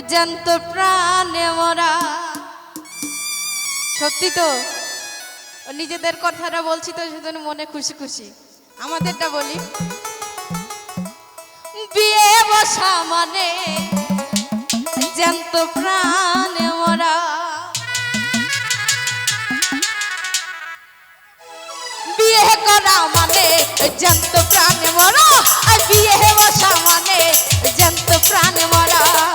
জ্যান্ত প্রাণে মরা। সত্যি তো? নিজেদের কথাটা বলছি তো, সেজন্য মনে খুশি খুশি। আমাদেরটা বলি। বিয়ে বসা মানে জ্যান্ত প্রাণে মরা। বিয়ে করা মানে জ্যান্ত প্রাণে মরা। আর বিয়ে বসা মানে জ্যান্ত প্রাণে মরা।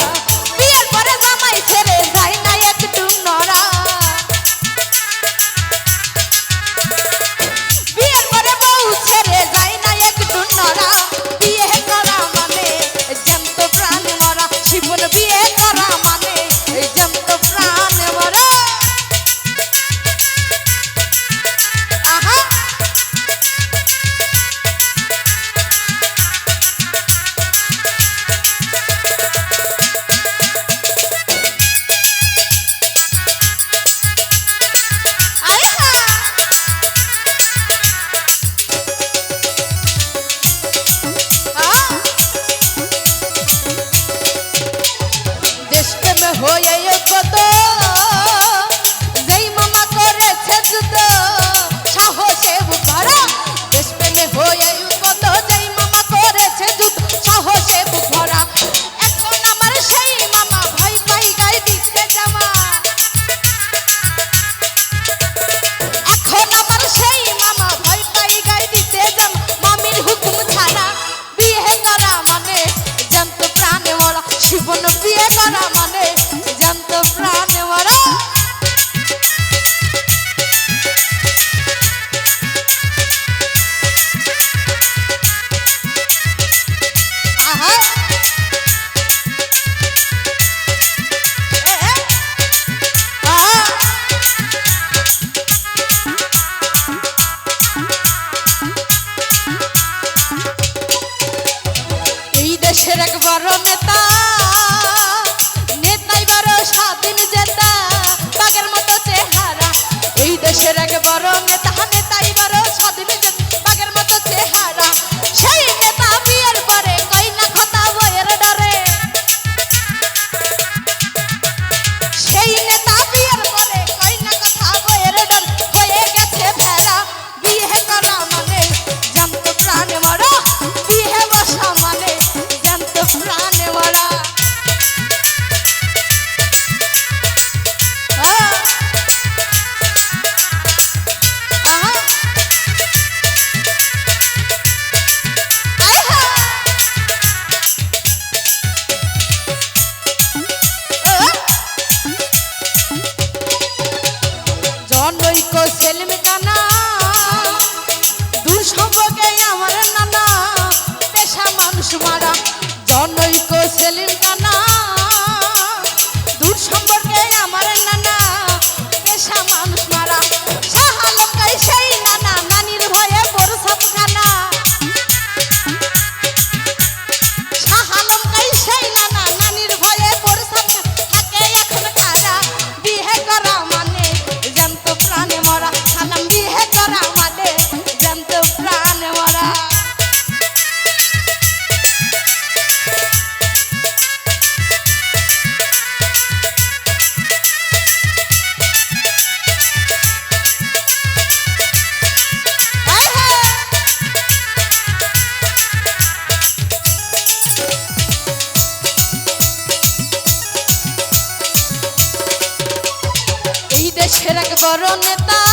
জীবন বিয়ে বড় নেতা।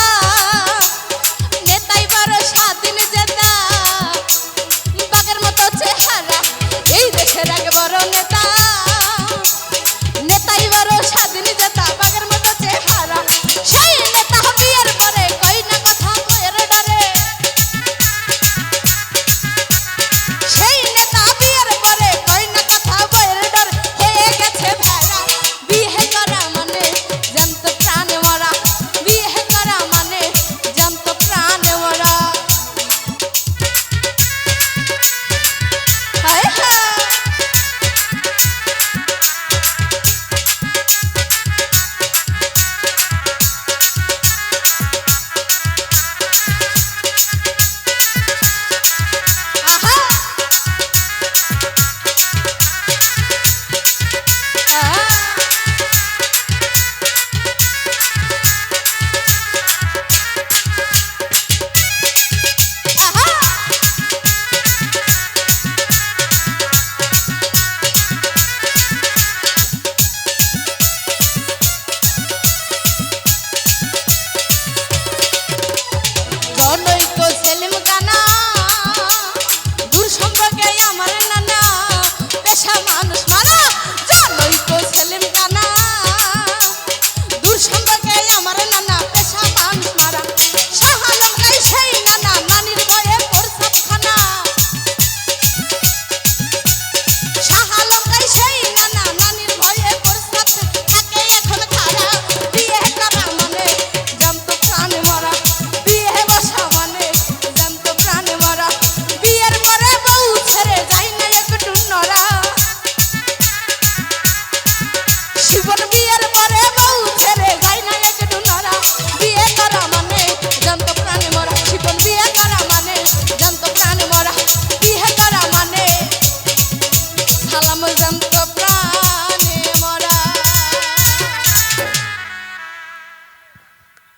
আমার